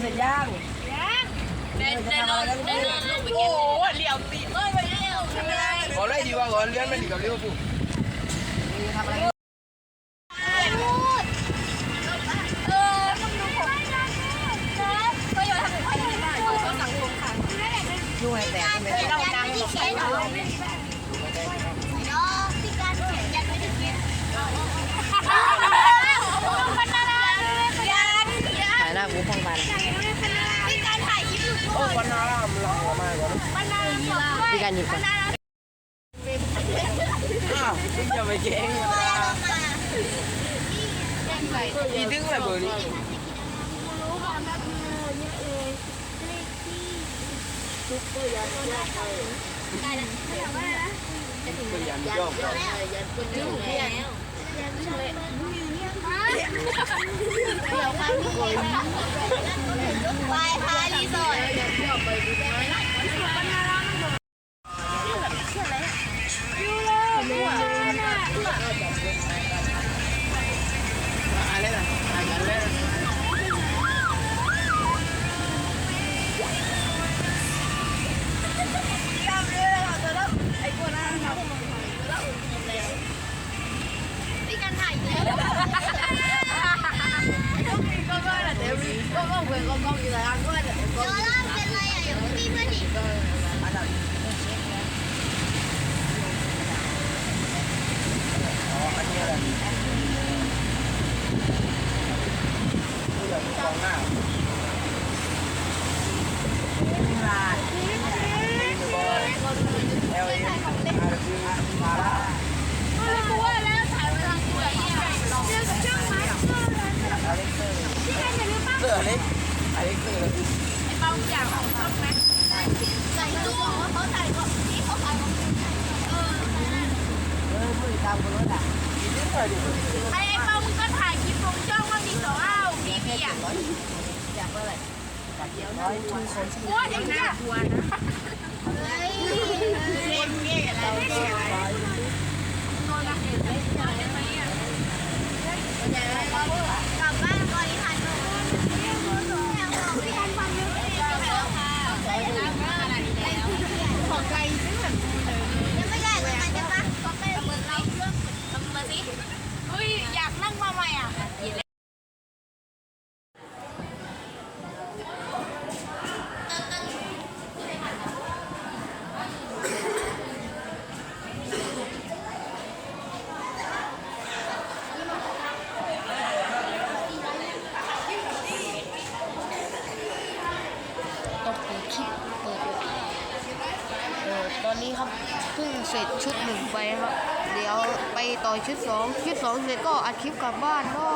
เสร็จย่างเดินเดินเดินเดินลงไปกินโอ้เหลี่ยมตีเอ้ยไปเร็วทำอะไรขอไล่ดีกว่าก่อนเลี้ยงมันดีกับลิเวอร์พูลนี่ทำอะไรเออต้องดูผมนะก็อย่าทำแบบนี้ได้ก็สังคมค่ะยุ่งให้แตกใช่ไหมเราดังหมดแโอ้วันนาลำลำออกมาก่อนพันนาพี่การหยุดก่อนอ้าวมึงจะไปเก่งอีดึงอะไรเบอร์นี้พยายามย่องก่อน ไปพารีสอร์ท ก็ก็เวก็ก็อยู่แล้วก็แหละก็ล่าเป็นไรอะอย่าพี่เพื่อนดิ อ๋ออันนี้อะไรผู้ใหญ่กองหน้าเอลเอ็มอาร์ซีมาลา กูว่าแล้วถ่ายเวลากูอย่างเงี้ยเจอกับช่างมาสเตอร์เลย อเล็กเตอร์ พี่การอย่าลืมป้า เตอร์เล็กอเล็กเตอร์ ไอ้เป้าอยากของช่อง ไอ้เขาใส่ก็นี่เขาขายของเออเออมือตามกูรถอะไอ้ไอ้เป้ามึงก็ถ่ายคลิปลงช่องว่างดิสองอ้าวพี่พี่อะอยากเมื่อไหร่เดี๋ยวน้อยคนกูว่าอย่างนี้อะกลัวนะเฮ้ยเล่นเงี้ยอะไรเงี้ยอะไรนอนรักเห็นไหมเห็นไหมอะกลับบ้านก่อนที่ทันพี่ทันฟังเยอะเลยของไกลซึ่งแบบยังไม่ได้เลยมันจะปะก็ไปเมืองเราเรื่องทำมาสิเฮ้ยอยากนั่งมาใหม่อะ ต้องเปิดคลิปเปิดดูเอนนี้ครับเพิ่งเสร็จชุดหนึ่งไปครับ เดี๋ยวไปต่อชุดสองชุดสองเสร็จก็อัดคลิปกลับบ้านก็